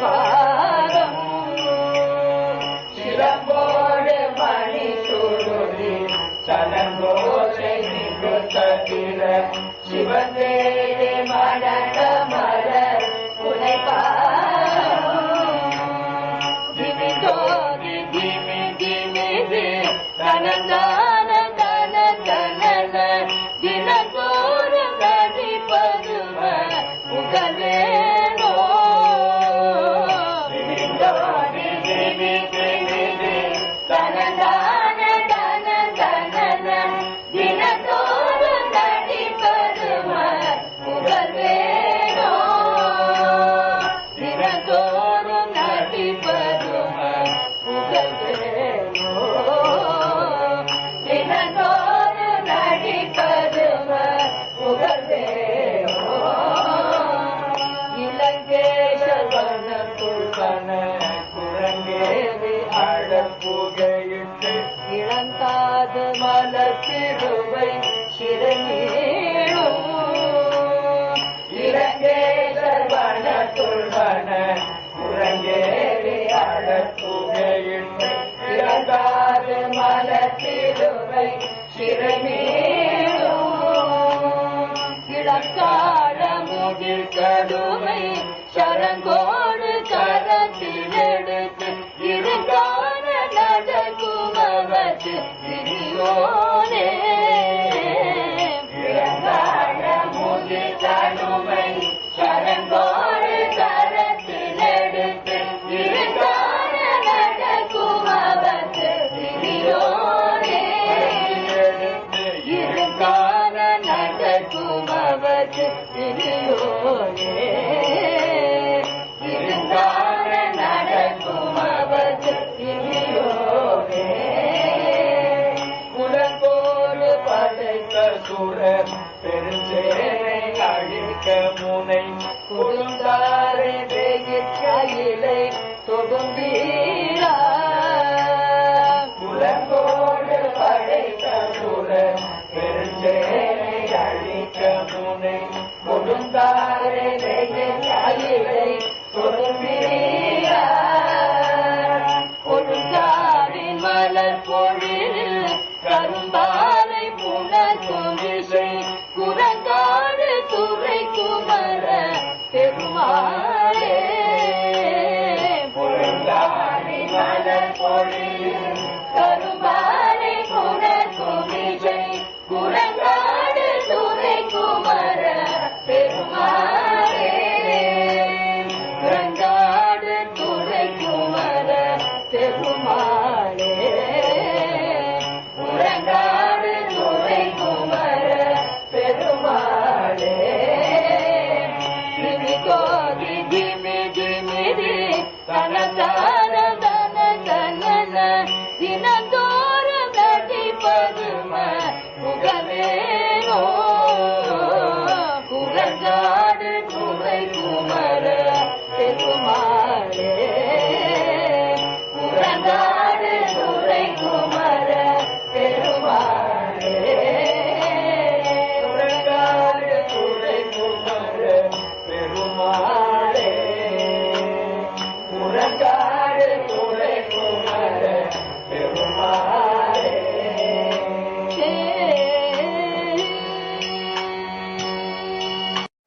Bye. கால திருவை சிறமீழும் இலங்கை சர்வன சொல்வன உறங்கேறி அழத்துகையின் இறங்காது மல திருவை சிறமீழும் இளக்கார முதிர் கடுமை சரங்கோடு கரத்தில் எடுத்து இருங்கான நடக்குமவற்று Senhor. Voluntad. for you. You know.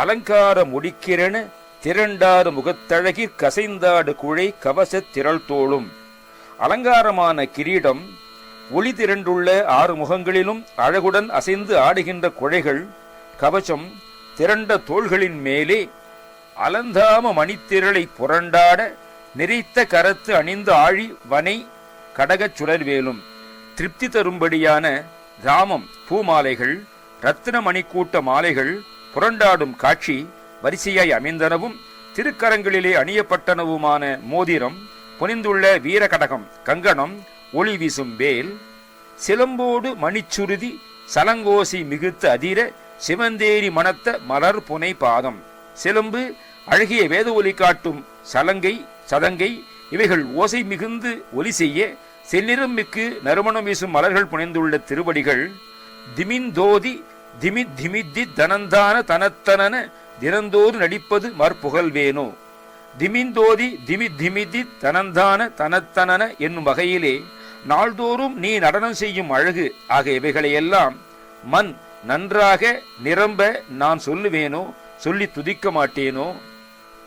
அலங்கார முடிக்கிறென திரண்டாறு முகத்தழகிற் கசைந்தாடு குழை கவசத் திரள் தோளும். அலங்காரமான கிரீடம் ஒளி திரண்டுள்ள ஆறு முகங்களிலும் அழகுடன் அசைந்து ஆடுகின்ற குழைகள் கவசம் திரண்ட தோள்களின் மேலே அலந்தாம மணித்திரளை புரண்டாட நெறித்த கரத்து அணிந்து ஆழி வனை கடகச் சுடர்வேலும் திருப்தி தரும்படியான ராமம் பூமாலைகள் ரத்தின மணிக்கூட்ட மாலைகள் புரண்டாடும் காட்சி வரிசையாய் அமைந்தனவும் திருக்கரங்களிலே அணியப்பட்டனவுமான மோதிரம் புனிந்துள்ள வீரகடகம் கங்கணம் ஒளி வீசும் வேல் சிலம்போடு மணிச்சுருதி சலங்கோசி மிகுத்து அதிர சிவந்தேரி மணத்த மலர் புனை பாதம். சிலம்பு அழகிய வேத ஒலி காட்டும் சலங்கை சதங்கை இவைகள் ஓசை மிகுந்து ஒலி செய்ய செந்நிறம் மிக்கு நறுமணம் வீசும் மலர்கள் புனைந்துள்ள திருவடிகள் திமிந்தோதி திமி திமித்தி தனந்தான தனத்தனன தினந்தோறு நடிப்பது மற்புகழ்வேனோ திமிந்தோதி திமி திமிதி தனந்தான தனத்தனன என்னும் வகையிலே நாள்தோறும் நீ நடனம் செய்யும் அழகு ஆகிய இவைகளையெல்லாம் மண் நன்றாக நிரம்ப நான் சொல்லுவேனோ சொல்லி துதிக்க மாட்டேனோ?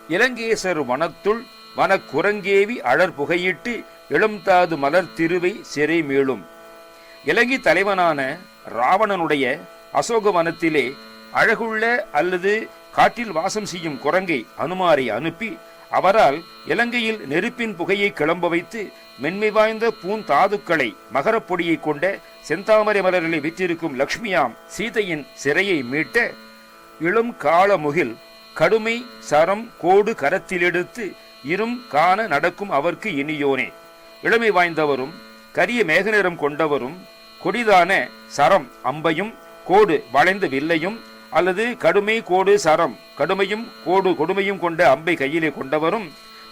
இலங்கேசர் வனத்துள் வனக்குரங்கேவி அழற் புகையிட்டு இளம்தாது மலர் திருவை சிறை மீளும். இலங்கை தலைவனான ராவணனுடைய அசோகவனத்திலே அழகுள்ள அல்லது காட்டில் வாசம் செய்யும் குரங்கை அனுமாரை அனுப்பி அவரால் இலங்கையில் நெருப்பின் புகையை கிளம்ப வைத்து மென்மை வாய்ந்த பூந்தாதுக்களை மகரப்பொடியை கொண்ட செந்தாமரை மலர்களை விற்றிருக்கும் லக்ஷ்மியாம் சீதையின் சிறையை மீட்ட இளம் காலமுகில் கடுமை சரம் கோடு கரத்திலெடுத்து இரும் காண நடக்கும் அவர்க்கு இனியோனே. இளமை வாய்ந்தவரும் கரிய மேகநிறம் கொண்டவரும் கொடிதான சரம் அம்பையும் கோடு வளைந்த வில்லையும் அல்லது கடுமை கோடு சரம் கடுமையும் கோடு கொடுமையும் கொண்ட அம்பை கையிலே கொண்டவரும்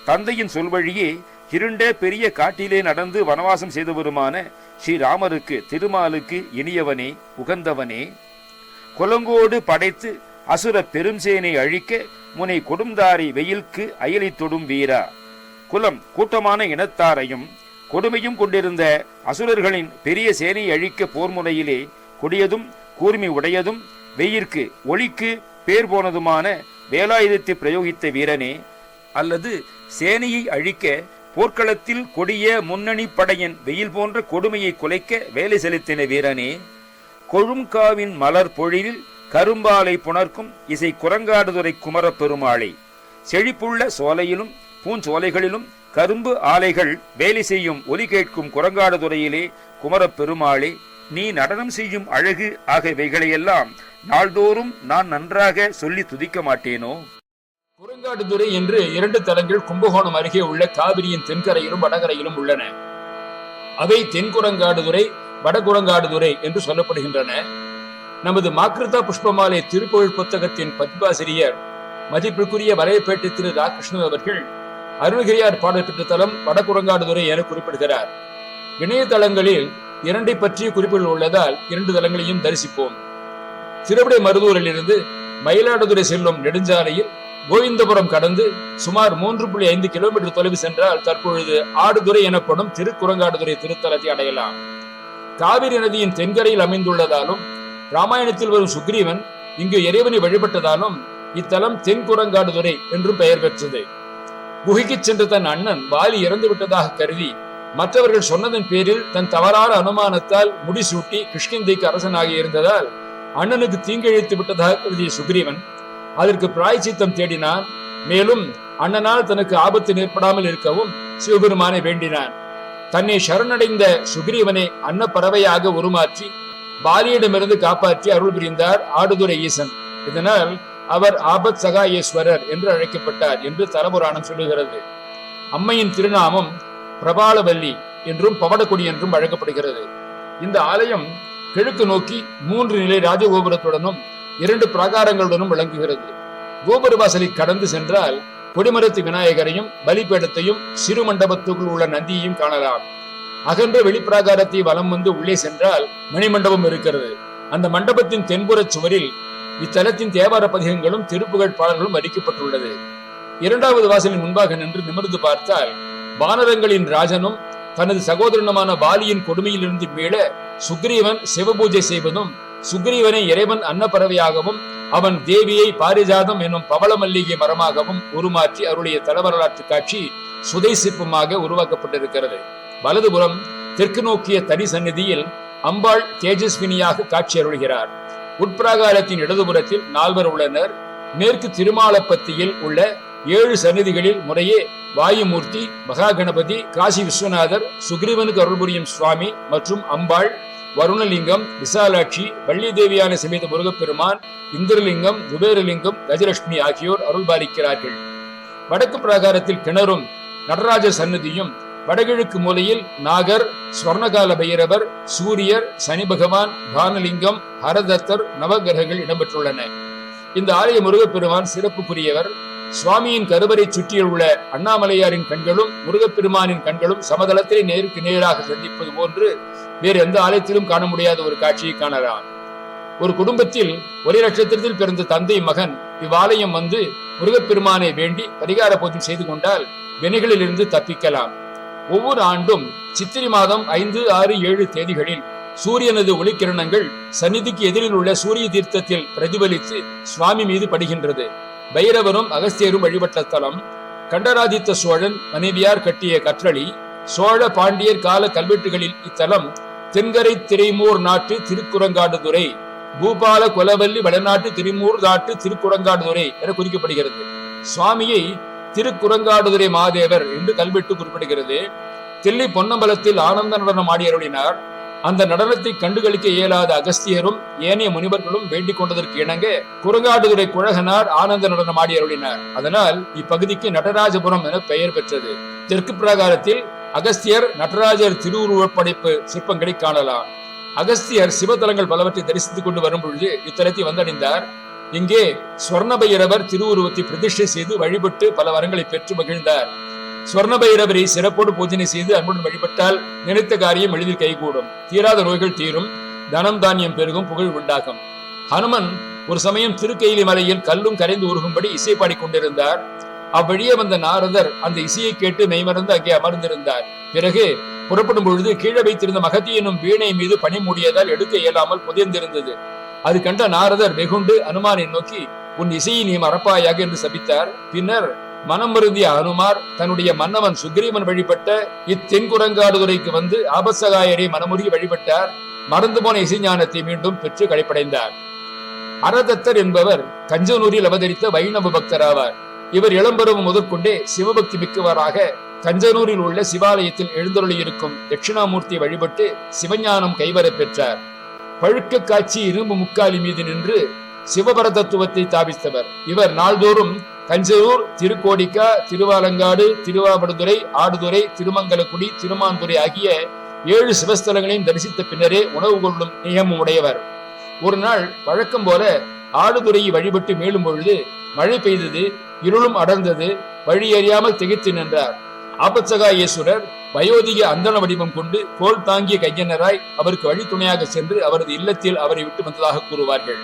தந்தையின் சொல்வழியே இருண்ட பெரிய காட்டிலே நடந்து வனவாசம் செய்தவருமான ஸ்ரீராமருக்கு திருமாலுக்கு இனியவனே உகந்தவனே. கொலங்கோடு படைத்து அசுர பெரும்சேனை அழிக்க முனை கொடும்தாரி வெயில்க்கு அயலி தொடும் வீரா. குலம் கூட்டமான இனத்தாரையும் கொடுமையும் கொண்டிருந்த அசுரர்களின் பெரிய சேனை அழிக்க போர் முனையிலே கொடியதும் கூர்மை உடையதும் வெயிற்கு ஒளிக்கு பேர் போனதுமான வேலாயுதத்தை பிரயோகித்த வீரனே அல்லது சேனையை அழிக்க போர்க்களத்தில் கொடிய முன்னணி படையின் வெயில் போன்ற கொடுமையை குலைக்க வேலை செலுத்தின வீரனே கொழும்காவின் மலர் பொழிலில் கரும்பாலை புணர்க்கும் இசை குரங்காடுதுறை குமரப் பெருமாளை செழிப்புள்ள சோலையிலும் பூஞ்சோலைகளிலும் கரும்பு ஆலைகள் வேலை செய்யும் ஒலி கேட்கும் குரங்காடுதுறையிலே குமரப் பெருமாளே நீ நடனம் செய்யும் அழகு ஆகியவைகளையெல்லாம் நாள்தோறும் நான் நன்றாக சொல்லி துதிக்க மாட்டேனோ? குரங்காடுதுறை என்று இரண்டு தலங்கள் கும்பகோணம் அருகே உள்ள காவிரியின் தென்கரையிலும் வடகரையிலும் உள்ளன. அவை தென்குரங்காடுதுறை வடகுரங்காடுதுறை என்று சொல்லப்படுகின்றன. நமது மாக்ருதா புஷ்பமாலை திருப்புகழ் புத்தகத்தின் பதிப்பாசிரியர் மதிப்பிற்குரிய வலையப்பேட்டை திரு ராகிருஷ்ணன் அவர்கள் அருணகிரியார் பாடல் பெற்ற தலம் வடகுரங்காடுதுறை என குறிப்பிடுகிறார். இணையதளங்களில் இரண்டை பற்றிய குறிப்புகள் உள்ளதால் இரண்டு தலங்களையும் தரிசிப்போம். திருவிடை மருதூரிலிருந்து மயிலாடுதுறை செல்லும் நெடுஞ்சாலையில் கோவிந்தபுரம் கடந்து சுமார் மூன்று புள்ளி ஐந்து கிலோமீட்டர் தொலைவு சென்றால் தற்பொழுது ஆடுதுறை எனப்படும் திருக்குரங்காடுதுறை திருத்தலத்தை அடையலாம். காவிரி நதியின் தென்கரையில் அமைந்துள்ளதாலும் ராமாயணத்தில் வரும் சுக்ரீவன் இங்கு இறைவனை வழிபட்டதாலும் இத்தலம் தென்குரங்காடுதுறை என்றும் பெயர் பெற்றது. குகைக்கு சென்ற தன் அண்ணன் வாலி இறந்து விட்டதாக கருதி மற்றவர்கள் சொன்னதன் பேரில் தன் தவறான அனுமானத்தால் முடிசூட்டி கிருஷ்ணந்தைக்கு அரசனாகி இருந்ததால் அண்ணனுக்கு தீங்கிழைத்து விட்டதாக கருதிய சுக்ரீவன் அதற்கு பிராய்ச்சித்தம் தேடினான். மேலும் அண்ணனால் தனக்கு ஆபத்து ஏற்படாமல் இருக்கவும் சிவபெருமானை வேண்டினான். தன்னை சரணடைந்த சுக்ரீவனை அன்னப்பறவையாக உருமாற்றி பாலியிடமிருந்து காப்பாற்றி அருள் புரிந்தார் ஆடுதுறை ஈசன். இதனால் அவர் ஆபத் சகாயேஸ்வரர் என்று அழைக்கப்பட்டார் என்று தலபுராணம் சொல்லுகிறது. அம்மையின் திருநாமம் பிரபாலவல்லி என்றும் பவடக்குடி என்றும் வழங்கப்படுகிறது இந்த ஆலயம் கிழக்கு நோக்கி மூன்று நிலை ராஜகோபுரத்துடனும் இரண்டு பிராகாரங்களுடனும் விளங்குகிறது. கோபுர வாசலை கடந்து சென்றால் கொடிமரத்து விநாயகரையும் பலிபீடத்தையும் சிறு மண்டபத்துக்குள் உள்ள நந்தியையும் காணலாம். அகன்ற வெளிப்பிராகாரத்தை வலம் வந்து உள்ளே சென்றால் மணிமண்டபம் இருக்கிறது. அந்த மண்டபத்தின் தென்புறச் சுவரில் இத்தலத்தின் தேவார பதிகங்களும் திருப்புகழ் பாடல்களும் அடிக்கப்பட்டுள்ளது இரண்டாவது வாசலின் முன்பாக நின்று நிமிர்ந்து பார்த்தால் வானரங்களின் ராஜனும் தனது சகோதரனுமான பாலியின் கொடுமையிலிருந்து மீள சுக்ரீவன் சிவபூஜை செய்வதும் சுக்ரீவனை இறைவன் அன்னப்பறவையாகவும் அவன் தேவியை பாரிஜாதம் என்னும் பவள மல்லிகை மரமாகவும் உருமாற்றி அவருடைய தலவரலாற்று காட்சி சுதை சிற்பமாக உருவாக்கப்பட்டிருக்கிறது. வலதுபுறம் தெற்கு நோக்கிய தனி சந்நிதியில் அம்பாள் தேஜஸ்வினியாக காட்சி அருள்கிறார். உட்பிரகாரத்தின் இடதுபுறத்தில் நால்வர் உள்ளனர். மேற்கு திருமாலப்பத்தியில் உள்ள ஏழு சன்னதிகளில் முறையே வாயுமூர்த்தி மகா கணபதி காசி விஸ்வநாதர் சுக்ரீவனுக்கு அருள் புரியும் சுவாமி மற்றும் அம்பாள் வருணலிங்கம் விசாலாட்சி வள்ளி தேவியான சமேத முருகப்பெருமான் இந்திரலிங்கம் குபேரலிங்கம் கஜலட்சுமி ஆகியோர் அருள் பாலிக்கிறார்கள். வடக்கு பிராகாரத்தில் கிணறும் நடராஜர் சன்னதியும் வடகிழக்கு மூலையில் நாகர் ஸ்வர்ணகால பைரவர் சூரியர் சனி பகவான் பானலிங்கம் ஹரதத்தர் நவகிரகங்கள் இடம்பெற்றுள்ளன. இந்த ஆலய முருகப்பெருமான் சிறப்புக்குரியவர். சுவாமியின் கருவறை சுற்றியுள்ள அண்ணாமலையாரின் கண்களும் முருகப்பெருமானின் கண்களும் சமதளத்திலே நேருக்கு நேராக சந்திப்பது போன்று வேறு எந்த ஆலயத்திலும் காண முடியாத ஒரு காட்சியை காணலாம். ஒரு குடும்பத்தில் ஒரே நட்சத்திரத்தில் பிறந்த தந்தை மகன் இவ்வாலயம் வந்து முருகப்பெருமானை வேண்டி பரிகார பூஜை செய்து கொண்டால் வினைகளிலிருந்து தப்பிக்கலாம். ஒவ்வொரு ஆண்டும் சித்திரை மாதம் ஐந்து ஆறு ஏழு தேதிகளில் சூரியனது ஒளிக்கிரணங்கள் சந்நிதிக்கு எதிரில் உள்ள சூரிய தீர்த்தத்தில் பிரதிபலித்து சுவாமி மீது படுகின்றது. பைரவரும் அகஸ்தியரும் வழிபட்ட தலம் கண்டராதித்த சோழன் மனைவியார் கட்டிய கற்றளி சோழ பாண்டியர் கால கல்வெட்டுகளில் இத்தலம் தென்கரை திரைமூர் நாட்டு திருக்குரங்காடுதுறை பூபால கொலவல்லி வடநாட்டு திரிமூர் நாட்டு திருக்குறங்காடுதுறை என குறிக்கப்படுகிறது. சுவாமியை திருக்குறங்காடுதுறை மாதேவர் என்று கல்வெட்டு குறிப்பிடுகிறது. தில்லி பொன்னம்பலத்தில் ஆனந்த நடனம் ஆடி அருளினார். அந்த நடனத்தை கண்டுகளிக்க இயலாத அகஸ்தியரும் ஏனைய முனிவர்களும் வேண்டிக் கொண்டதற்கு இணங்க குரங்காடுதுறை குழகனார் ஆனந்த நடனம் ஆடி அருளினார். அதனால் இப்பகுதிக்கு நடராஜபுரம் என பெயர் பெற்றது. தெற்கு பிரகாரத்தில் அகஸ்தியர் நடராஜர் திருவுருவப் படைப்பு சிற்பங்களை காணலாம். அகஸ்தியர் சிவத்தலங்கள் பலவற்றை தரிசித்துக் கொண்டு வரும் பொழுது இத்தலத்தை வந்தடைந்தார். இங்கே ஸ்வர்ணபைரவர் திருவுருவத்தை பிரதிஷ்டை செய்து வழிபட்டு பல வரங்களை பெற்று மகிழ்ந்தார். ஸ்வர்ண பைரவரை சிறப்போடு பூஜனை செய்து அன்புடன் வழிபட்டால் நினைத்த காரியம் எளிதில் கைகூடும். தீராத நோய்கள் தீரும். தனம் தானியம் பெருகும். புகழ் உண்டாகும். ஹனுமன் ஒரு சமயம் திருக்கையிலி மலையில் கல்லும் கரைந்து உருகும்படி இசை பாடிக்கொண்டிருந்தார். அவ்வழியே வந்த நாரதர் அந்த இசையை கேட்டு மெய்மறந்து அங்கே அமர்ந்திருந்தார். பிறகு புறப்படும் பொழுது கீழே வைத்திருந்த மகதி என்னும் வீணை மீது பனி மூடியதால் எடுக்க இயலாமல் புதைந்திருந்தது. அது கண்ட நாரதர் வெகுண்டு அனுமானை நோக்கி உன் இசையை நீ மறப்பாயாக? என்று சபித்தார். பின்னர் மனம் வருந்திய அனுமார் தன்னுடைய மன்னவன் சுக்ரீவன் வழிபட்ட இத்தென்குரங்காடுதுறைக்கு வந்து ஆபசகாயரை மனமுருகி வழிபட்டார். மறந்து போன இசைஞானத்தை மீண்டும் பெற்று களைப்படைந்தார். அரதத்தர் என்பவர் கஞ்சனூரில் அவதரித்த வைணவ பக்தர் ஆவார் இவர் இளம்பருவம் முதற்கொண்டே சிவபக்தி மிக்கவராக கஞ்சனூரில் உள்ள சிவாலயத்தில் எழுந்தருளியிருக்கும் தட்சிணாமூர்த்தி வழிபட்டு சிவஞானம் கைவரப் பெற்றார். பழுக்க காட்சி இரும்பு முக்காலி மீது நின்று சிவபர தத்துவத்தை தாபித்தவர் இவர் நாள்தோறும் தஞ்சையூர் திருக்கோடிக்கா திருவாலங்காடு திருவாவடுதுறை ஆடுதுறை திருமங்கலக்குடி திருமாந்துறை ஆகிய ஏழு சிவஸ்தலங்களையும் தரிசித்த பின்னரே உணவு கொள்ளும் நியமம் உடையவர். ஒரு நாள் வழக்கம் போல ஆடுதுறையை வழிபட்டு மேலும் பொழுது மழை பெய்தது இருளும் அடர்ந்தது வழி அறியாமல் திகைத்து நின்றார். ஆபத்சகாயேஸ்வரர் வயோதிக அந்தன வடிவம் கொண்டு கோல் தாங்கிய கையனராய் அவருக்கு வழித்துணையாக சென்று அவரது இல்லத்தில் அவரை விட்டு வந்ததாக கூறுவார்கள்.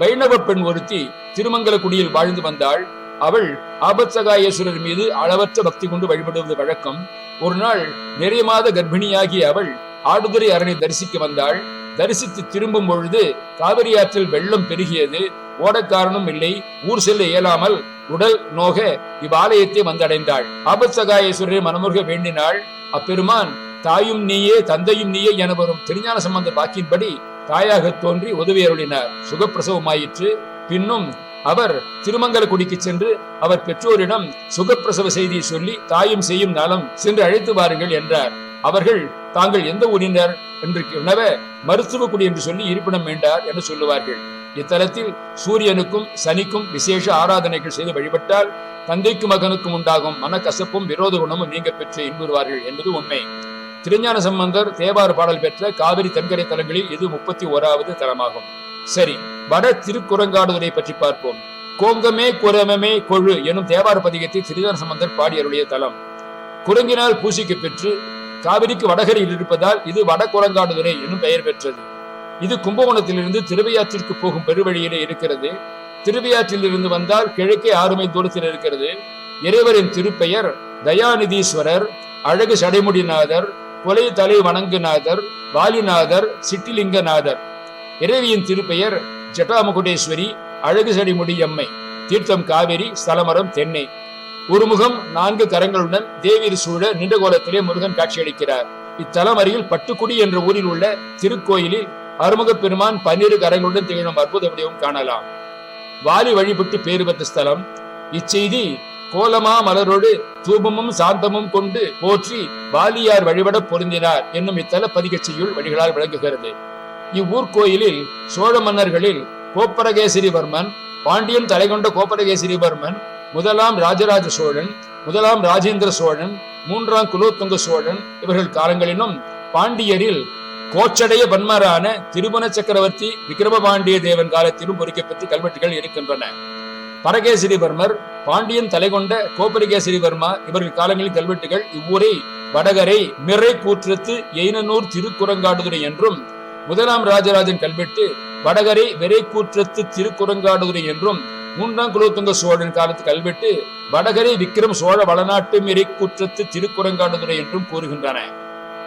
வைணவ பெண் ஒருத்தி திருமங்கலக்குடியில் வாழ்ந்து வந்தாள். அவள் ஆபத்சகாயேஸ்வரர் மீது அளவற்ற பக்தி கொண்டு வழிபடுவது வழக்கம். ஒரு நாள் நிறைய மாத கர்ப்பிணியாகிய அவள் ஆடுதுறை அரணை தரிசிக்க வந்தாள். தரிசித்து திரும்பும் பொழுது காவிரி ஆற்றில் வெள்ளம் பெருகியது. ஓடக்காரனும் இல்லை ஊர் செல்ல இயலாமல் உடல் நோக இவ்வாலயத்தை வந்தடைந்தாள். ஆபத்சகாயேஸ்வரரை மனமுருக வேண்டினாள். அப்பெருமான் தாயும் நீயே தந்தையும் நீயே என வரும் திருஞான சம்பந்த பாக்கின்படி தாயாக தோன்றி உதவி அருளினார். சுகப்பிரசவமாயிற்று. பின்னும் அவர் திருமங்கலக்குடிக்கு சென்று அவர் பெற்றோரிடம் சுகப்பிரசவ செய்தியை சொல்லி தாயும் செய்யும் நலம் சென்று அழைத்து வாருங்கள் என்றார். அவர்கள் தாங்கள் எந்த ஊரினர்? என்று உணவ மருத்துவக்குடி என்று சொல்லி இருப்பிடம் வேண்டார் என்று சொல்லுவார்கள். இத்தலத்தில் சூரியனுக்கும் சனிக்கும் விசேஷ ஆராதனைகள் செய்து வழிபட்டால் தந்தைக்கும் மகனுக்கும் உண்டாகும் மனக்கசப்பும் விரோத குணமும் நீங்க பெற்று இன்புறுவார்கள் என்பது உண்மை. திருஞான சம்பந்தர் தேவார பாடல் பெற்ற காவிரி தென்கரை தலங்களில் இது முப்பத்தி ஓராவது தலமாகும். சரி வட திருக்குறங்காடுதுறை பற்றி பார்ப்போம். கோங்கமே குரமமே கொழு எனும் தேவார பதிகத்தை திருஞான சம்பந்தர் பாடியருடைய தலம். குரங்கினால் பூசிக்கு பெற்று காவிரிக்கு வடகரையில் இருப்பதால் இது வட குரங்காடுதுறை எனும் பெயர் பெற்றது. இது கும்பகோணத்திலிருந்து திருவையாற்றிற்கு போகும் பெருவழியிலே இருக்கிறது. திருவையாற்றில் இருந்து வந்தால் கிழக்கே ஆறு மைல் தூரத்தில் இருக்கிறது. இறைவரின் திருப்பெயர் தயாநிதீஸ்வரர் அழகு சடைமுடிநாதர் கொலை தலை வணங்குநாதர் வாலிநாதர் சிட்டிலிங்கநாதர் இறைவியின் திருப்பெயர் ஜட்டாமுகுடேஸ்வரி அழகு செடி முடியம்மை தீர்த்தம் காவிரி ஸ்தலமரம் தென்னை. ஒரு முகம் நான்கு கரங்களுடன் தேவியர் சூழ நின்ற கோலத்திலே முருகன் காட்சியளிக்கிறார். இத்தலம் அருகில் பட்டுக்குடி என்ற ஊரில் உள்ள திருக்கோயிலில் அருமுகப் பெருமான் பன்னிரு கரங்களுடன் திகழும் அற்புத வடிவம் காணலாம். வாலி வழிபட்டு பேறு பெற்ற ஸ்தலம். இச்செய்தி கோலமா மலரோடு தூபமும் சாந்தமும் கொண்டு போற்றி வாலியார் வழிபட பொருந்தினார் என்னும் இத்தல பதிகச் வழிகளால் விளங்குகிறது. இவ்வூர் கோயிலில் சோழ மன்னர்களில் கோப்பரகேசரிவர்மன் பாண்டியன் தலைகொண்ட கோப்பரகேசரிவர்மன் முதலாம் ராஜராஜ சோழன் முதலாம் ராஜேந்திர சோழன் மூன்றாம் குலோத்துங்க சோழன் இவர்கள் காலங்களிலும் பாண்டியரில் கோச்சடைய பன்மரான திருமண சக்கரவர்த்தி விக்கிரமபாண்டிய தேவன் காலத்திலும் பொறிக்கப்பட்டு கல்வெட்டுகள் இருக்கின்றன. பரகேசிரிவர்மர் பாண்டியன் தலைகொண்ட கோபரிகேசிரிவர்மா இவர்கள் காலங்களில் கல்வெட்டுகள் இவ்வூரை வடகரை மிறை கூற்றத்து எய்னனூர் திருக்குரங்காடுதுறை என்றும் முதலாம் ராஜராஜன் கல்வெட்டு வடகரை விரை கூற்றத்து திருக்குரங்காடுதுறை என்றும் மூன்றாம் குலோத்துங்க சோழன் காலத்து கல்வெட்டு வடகரை விக்ரம் சோழ வளநாட்டு மிறை கூற்றத்து திருக்குரங்காடுதுறை என்றும் கூறுகின்றன.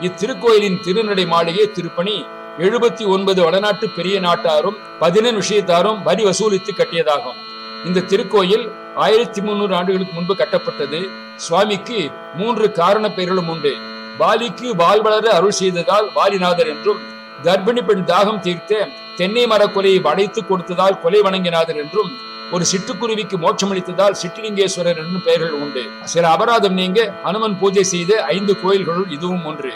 இத்திருக்கோயிலின் திருநடை மாளிகை திருப்பணி எழுபத்தி ஒன்பது வடநாட்டு பெரிய நாட்டாரும் பதினெண் விஷயத்தாரும் வரி வசூலித்து கட்டியதாகும். இந்த திருக்கோயில் ஆயிரத்தி முன்னூறு ஆண்டுகளுக்கு முன்பு கட்டப்பட்டது. சுவாமிக்கு மூன்று காரண பெயர்களும் உண்டு. பாலிக்கு வால் வளர அருள் செய்ததால் வாலிநாதர் என்றும் கர்ப்பிணி பெண் தாகம் தீர்த்த தென்னை மரக்கொலையை கொலையை வளைத்து கொடுத்ததால் கொலை வணங்கினாதர் என்றும் ஒரு சிட்டுக்குருவிக்கு மோட்சமளித்ததால் சிட்டுலிங்கேஸ்வரர் என்னும் பெயர்கள் உண்டு. சில அபராதம் நீங்க ஹனுமன் பூஜை செய்த ஐந்து கோயில்களுள் இதுவும் ஒன்று.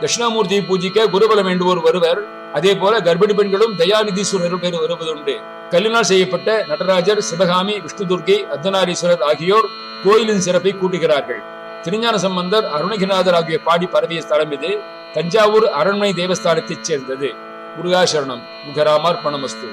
தட்சிணாமூர்த்தியை பூஜிக்க குருபலம் வேண்டுவோர் வருவர் அதே போல கர்ப்பிணி பெண்களும் தயாநிதீஸ்வரர் பேர் வருவதுண்டு கல்லினால் செய்யப்பட்ட நடராஜர் சிவகாமி விஷ்ணு துர்க்கை அர்த்தநாரீஸ்வரர் ஆகியோர் கோயிலின் சிறப்பை கூட்டுகிறார்கள். திருஞான சம்பந்தர் அருணகிரிநாதர் ஆகிய பாடி பரவிய ஸ்தலம் இது. தஞ்சாவூர் அரண்மனை தேவஸ்தானத்தைச் சேர்ந்தது. முருகாசரணம். முகராமார் பணமஸ்து